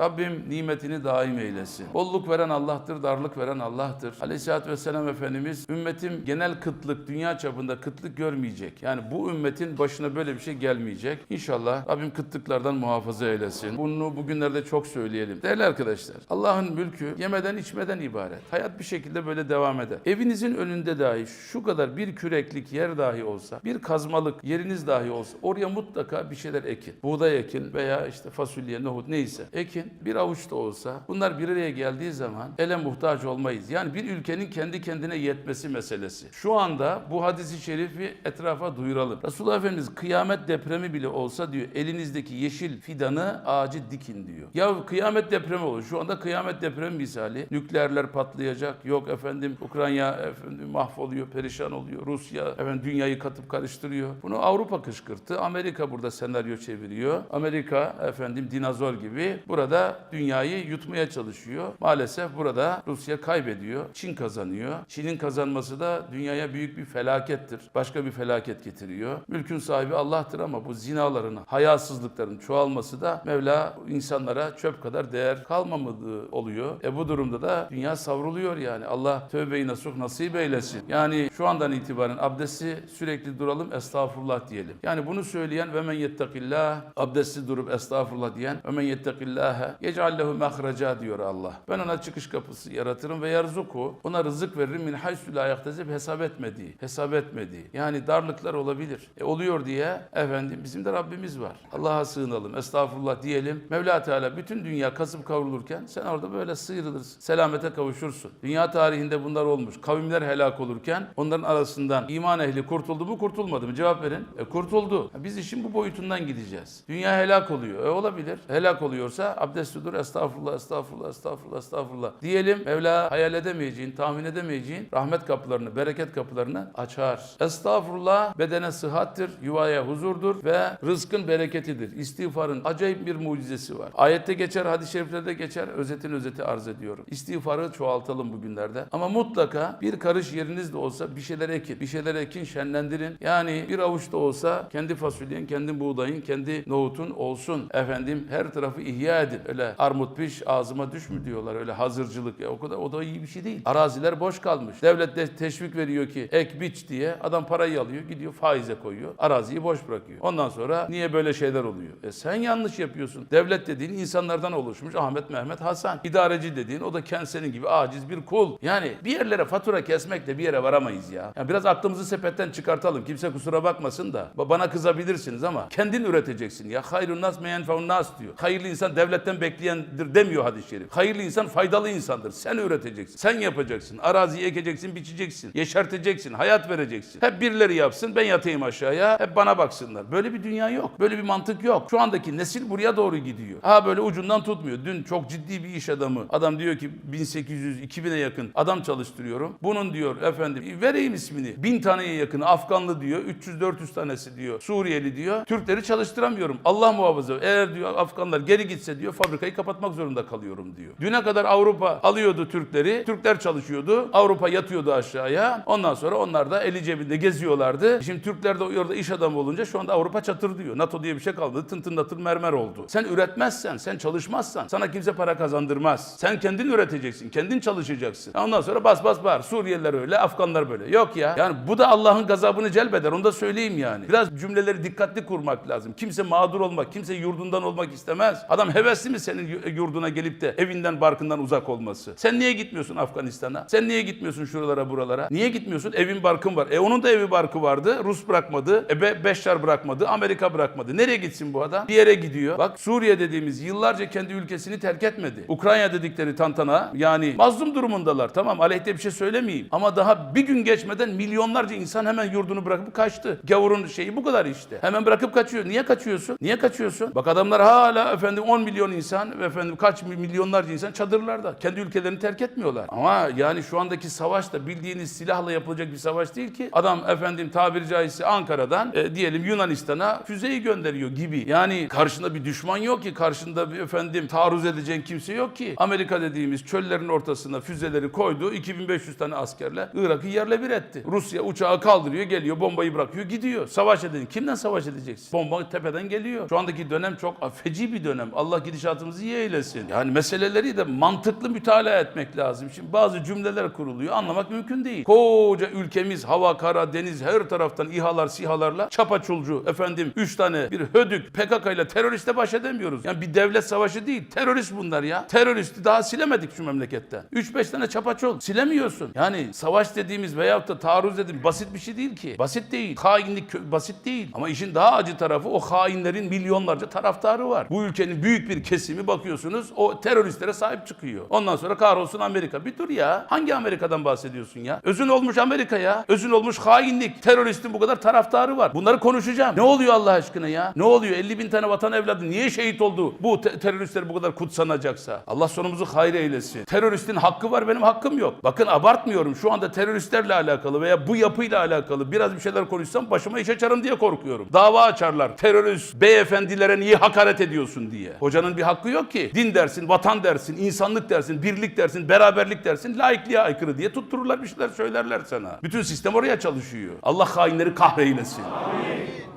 Rabbim nimetini daim eylesin. Bolluk veren Allah'tır, darlık veren Allah'tır. Aleyhisselatü Vesselam Efendimiz ümmetim genel kıtlık, dünya çapında kıtlık görmeyecek. Yani bu ümmetin başına böyle bir şey gelmeyecek. İnşallah Rabbim kıtlıklardan muhafaza eylesin. Bunu bugünlerde çok söyleyelim. Değerli arkadaşlar, Allah'ın mülkü yemeden içmeden ibaret. Hayat bir şekilde böyle devam eder. Evinizin önünde dahi şu kadar bir küreklik yer dahi olsa, bir kazmalık yeriniz dahi olsa oraya mutlaka bir şeyler ekin. Buğday ekin veya işte fasulye, nohut neyse ekin. Bir avuç da olsa bunlar bir araya geldiği zaman ele muhtaç olmayız. Yani bir ülkenin kendi kendine yetmesi meselesi. Şu anda bu hadisi şerifi etrafa duyuralım. Resulullah Efendimiz kıyamet depremi bile olsa diyor elinizdeki yeşil fidanı ağacı dikin diyor. Ya kıyamet depremi olur. Şu anda kıyamet depremi misali. Nükleerler patlayacak. Yok efendim Ukrayna efendim mahvoluyor, perişan oluyor. Rusya efendim dünyayı katıp karıştırıyor. Bunu Avrupa kışkırttı. Amerika burada senaryo çeviriyor. Amerika efendim dinozor gibi burada dünyayı yutmaya çalışıyor. Maalesef burada Rusya kaybediyor. Çin kazanıyor. Çin'in kazanması da dünyaya büyük bir felakettir. Başka bir felaket getiriyor. Mülkün sahibi Allah'tır ama bu zinaların, hayasızlıkların çoğalması da Mevla insanlara çöp kadar değer kalmamadığı oluyor. E bu durumda da dünya savruluyor yani. Allah tövbe-i nasuh nasip eylesin. Yani şu andan itibaren abdesti sürekli duralım estağfurullah diyelim. Yani bunu söyleyen ve men yettekillah abdesti durup estağfurullah diyen ve men yettekillâhe yec'allehu mehreca diyor Allah. Ben ona çıkış kapısı yaratırım ve yerzuku ona rızık veririm min haysu la yahtezib hesap etmediği, hesap etmediği. Yani darlıklar olabilir. E oluyor diye efendim bizim de Rabbimiz var. Allah'a sığınalım, estağfurullah diyelim. Mevla Teala bütün dünya kasıp kavrulurken sen orada böyle sıyrılırsın. Selamete kavuşursun. Dünya tarihinde bunlar olmuş. Kavimler helak olurken onların arasından iman ehli kurtuldu mu kurtulmadı mı? Cevap verin. E kurtuldu. Biz işin bu boyutundan gideceğiz. Dünya helak oluyor. E olabilir. Helak oluyorsa abdesti dur estağfurullah, estağfurullah, estağfurullah, estağfurullah. Diyelim Mevla hayal edemeyeceğin, tahmin edemeyeceğin rahmet kapılarını, bereket kapılarını açar. Estağfurullah bedene sıhhattir, yuvaya huzurdur ve rızkın bereketidir. İstiğfarın acayip bir mucizesi var. Ayette geçer, hadis-i şeriflerde geçer. Özetin özeti arz ediyorum. İstiğfarı çoğaltalım bugünlerde. Ama mutlaka bir karış yeriniz de olsa bir şeyler ekin. Bir şeyler ekin, şenlendirin. Yani bir avuç da olsa kendi fasulyen, kendi buğdayın, kendi nohutun olsun. Efendim her tarafı ihya edin. Öyle armut piş ağzıma düş mü diyorlar. Öyle hazırcılık. Ya, o kadar o da iyi bir şey değil. Araziler boş kalmış. Devlet de teşvik veriyor ki ek biç diye. Adam parayı alıyor, gidiyor faize koyuyor. Araziyi boş bırakıyor. Ondan sonra niye böyle şeyler oluyor? E sen yanlış yapıyorsun. Devlet dediğin insanlardan oluşmuş. Ahmet, Mehmet, Hasan. İdareci dediğin o da kendi senin gibi aciz bir kul. Yani bir yerlere fatura kesmekle bir yere varamayız ya. Yani biraz aklımızı sepetten çıkartalım. Kimse kusura bakmasın da. Ba- Bana kızabilirsiniz ama kendin üreteceksin. Ya hayrun nas meyenfeun nas diyor. Hayırlı insan devletten bekleyendir demiyor hadis-i şerif. Hayırlı insan faydalı insandır. Sen üreteceksin. Sen yapacaksın. Araziyi ekeceksin, biçeceksin. Yeşerteceksin. Hayat vereceksin. Hep birileri yapsın. Ben yatayım aşağıya. Hep bana baksınlar. Böyle bir dünya yok. Böyle bir mantık yok. Şu andaki nesil buraya doğru gidiyor. Ha böyle ucundan tutmuyor. Dün çok ciddi bir iş adamı. Adam diyor ki 1800-2000'e yakın adam çalıştırıyorum. Bunun diyor efendim vereyim ismini. Bin taneye yakın Afganlı diyor. 300-400 tanesi diyor. Suriyeli diyor. Türkleri çalıştıramıyorum. Allah muhafaza. Eğer diyor Afganlar geri gitse diyor fabrikayı kapatmak zorunda kalıyorum diyor. Düne kadar Avrupa alıyordu Türkleri. Türkler çalışıyordu. Avrupa yatıyordu aşağıya. Ondan sonra onlar da eli cebinde geziyorlardı. Şimdi Türkler de orada iş adamı olunca şu anda Avrupa çatır diyor. NATO diye bir şey kalmadı. Tın tın natır mermer oldu. Sen üretmezsen, sen çalışmazsan sana kimse para kazandırmaz. Sen kendin üreteceksin. Kendin çalışacaksın. Ondan sonra bas bas bağır. Suriyeliler öyle, Afganlar böyle. Yok ya. Yani bu da Allah'ın gazabını celbeder. Onu da söyleyeyim yani. Biraz cümleleri dikkatli kurmak lazım. Kimse mağdur olmak, kimse yurdundan olmak istemez. Adam hevesli mi senin yu- yurduna gelip de evinden barkından uzak olması? Sen niye gitmiyorsun Afganistan'a? Sen niye gitmiyorsun şuralara buralara? Niye gitmiyorsun? Evin barkın var. E onun da evi barkı vardı. Rus bırakmadı. E Be- Beşşar bırakmadı. Amerika bırakmadı. Nereye gitsin bu adam? Bir yere gidiyor. Bak Suriye dediğimiz yıllarca kendi ülkesini terk etmedi. Ukrayna dedikleri tantana yani mazlum durumundalar. Tamam aleyhte bir şey söylemeyeyim. Ama daha bir gün geçmeden milyonlarca insan hemen yurdunu bırakıp kaçtı. Gavurun şeyi bu kadar işte. Hemen bırakıp kaçıyor. Niye kaçıyorsun? Niye kaçıyorsun? Bak adamlar hala efendim 10 milyon insan efendim kaç milyonlarca insan çadırlarda. Kendi ülkelerini terk etmiyorlar. Ama yani şu andaki savaş da bildiğiniz silahla yapılacak bir savaş değil ki. Adam efendim tabiri caizse Ankara'dan e, diyelim Yunanistan'a füzeyi gönderiyor gibi. Yani karşında bir düşman yok ki. Karşında bir efendim taarruz edeceğin kimse yok ki. Amerika dediğimiz çöllerin ortasına füzeleri koydu. 2500 tane askerle Irak'ı yerle bir etti. Rusya uçağı kaldırıyor, geliyor, bombayı bırakıyor, gidiyor. Savaş edin. Kimden savaş edeceksin? Bomba tepeden geliyor. Şu andaki dönem çok feci bir dönem. Allah gidişatı gidişatımızı iyi eylesin. Yani meseleleri de mantıklı mütalaa etmek lazım. Şimdi bazı cümleler kuruluyor anlamak mümkün değil. Koca ülkemiz hava, kara, deniz her taraftan İHA'lar, SİHA'larla çapaçulcu efendim 3 tane bir hödük PKK ile teröriste baş edemiyoruz. Yani bir devlet savaşı değil terörist bunlar ya. Teröristi daha silemedik şu memleketten. 3-5 tane çapaçul silemiyorsun. Yani savaş dediğimiz veyahut da taarruz dediğimiz basit bir şey değil ki. Basit değil. Hainlik basit değil. Ama işin daha acı tarafı o hainlerin milyonlarca taraftarı var. Bu ülkenin büyük bir kesimi bakıyorsunuz o teröristlere sahip çıkıyor. Ondan sonra kahrolsun Amerika. Bir dur ya. Hangi Amerika'dan bahsediyorsun ya? Özün olmuş Amerika ya. Özün olmuş hainlik. Teröristin bu kadar taraftarı var. Bunları konuşacağım. Ne oluyor Allah aşkına ya? Ne oluyor? 50 bin tane vatan evladı niye şehit oldu? Bu te- teröristler bu kadar kutsanacaksa. Allah sonumuzu hayır eylesin. Teröristin hakkı var benim hakkım yok. Bakın abartmıyorum. Şu anda teröristlerle alakalı veya bu yapıyla alakalı biraz bir şeyler konuşsam başıma iş açarım diye korkuyorum. Dava açarlar. Terörist beyefendilere niye hakaret ediyorsun diye. Hocanın bir hakkı yok ki. Din dersin, vatan dersin, insanlık dersin, birlik dersin, beraberlik dersin, laikliğe aykırı diye tuttururlar bir şeyler söylerler sana. Bütün sistem oraya çalışıyor. Allah hainleri kahreylesin.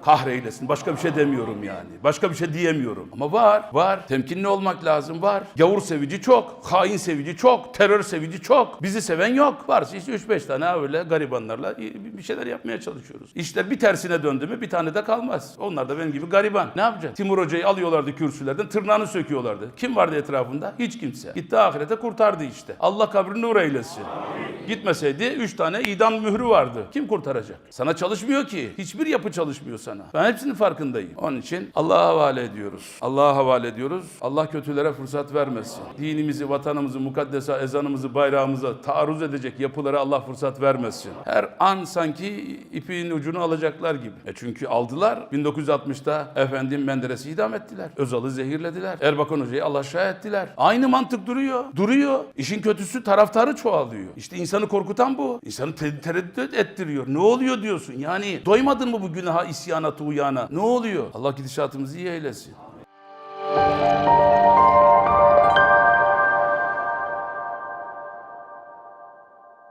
Kahreylesin. Başka bir şey demiyorum yani. Başka bir şey diyemiyorum. Ama var, var. Temkinli olmak lazım, var. Gavur sevici çok, hain sevici çok, terör sevici çok. Bizi seven yok. Varsa işte 3-5 tane öyle garibanlarla bir şeyler yapmaya çalışıyoruz. İşler bir tersine döndü mü bir tane de kalmaz. Onlar da benim gibi gariban. Ne yapacak? Timur Hoca'yı alıyorlardı kürsülerden, tırnağını söküyorlardı. Kim vardı etrafında? Hiç kimse. Gitti ahirete kurtardı işte. Allah kabrini nur eylesin. Gitmeseydi 3 tane idam mührü vardı. Kim kurtaracak? Sana çalışmıyor ki. Hiçbir yapı çalışmıyor sana. Ben hepsinin farkındayım. Onun için Allah'a havale ediyoruz. Allah'a havale ediyoruz. Allah kötülere fırsat vermesin. Dinimizi, vatanımızı, mukaddesa ezanımızı, bayrağımıza taarruz edecek yapılara Allah fırsat vermesin. Her an sanki ipin ucunu alacaklar gibi. E çünkü aldılar. 1960'da efendim Menderes'i idam ettiler. Özal'ı zehirlediler. Erbakan Hoca'yı Allah aşağı ettiler. Aynı mantık duruyor. Duruyor. İşin kötüsü taraftarı çoğalıyor. İşte insanı korkutan bu. İnsanı te- tereddüt ettiriyor. Ne oluyor diyorsun? Yani doymadın mı bu günaha, isyana, tuğyana? Ne oluyor? Allah gidişatımızı iyi eylesin.